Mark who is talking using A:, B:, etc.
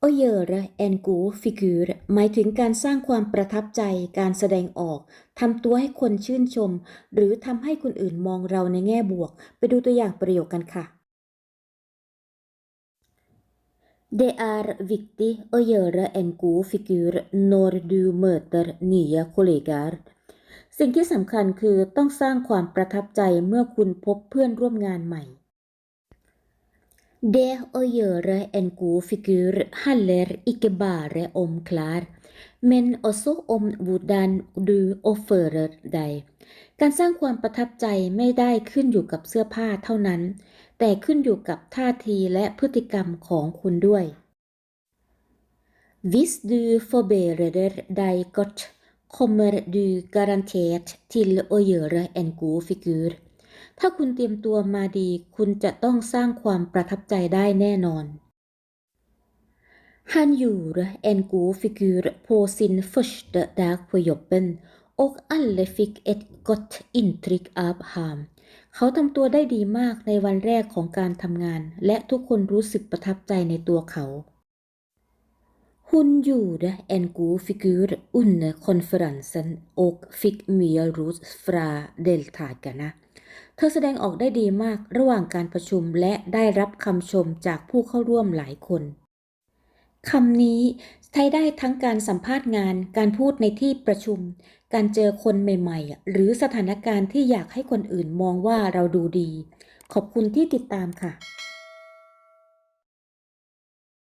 A: โอเยอร์แอนกูฟิกูร์หมายถึงการสร้างความประทับใจ การแสดงออกทำตัวให้คนชื่นชม หรือทำให้คนอื่นมองเราในแง่บวก ไปดูตัวอย่างประโยคกันค่ะ Det är viktigt att göra en god figur när du möter nya kollegor สิ่งที่สำคัญคือต้องสร้างความประทับใจเมื่อคุณพบเพื่อนร่วมงานใหม่ Det å gjøre en god figur handler ikke bare om klær, men også om hvordan du oppfører deg. การสร้างความประทับใจไม่ได้ขึ้นอยู่กับเสื้อผ้าเท่านั้น แต่ขึ้นอยู่กับท่าทีและพฤติกรรมของคุณด้วย Hvis du forbereder deg godt, kommer du garantert til å gjøre en god figur. ถ้าคุณเตรียมตัวมาดี คุณจะต้องสร้างความประทับใจได้แน่นอน Han gjorde en god figur på sin første dag på jobben, og alle fikk et godt inntrykk av ham. เขาทำตัวได้ดีมากในวันแรกของการทำงาน และทุกคนรู้สึกประทับใจในตัวเขา Hun gjorde en god figur under konferansen og fikk mye ros fra deltakerne. เธอแสดงออกได้ดีมากระหว่างการประชุมและได้รับคำชมจากผู้เข้าร่วมหลายคน คำนี้ใช้ได้ทั้งการสัมภาษณ์งาน การพูดในที่ประชุม การเจอคนใหม่ๆ หรือสถานการณ์ที่อยากให้คนอื่นมองว่าเราดูดี ขอบคุณที่ติดตามค่ะ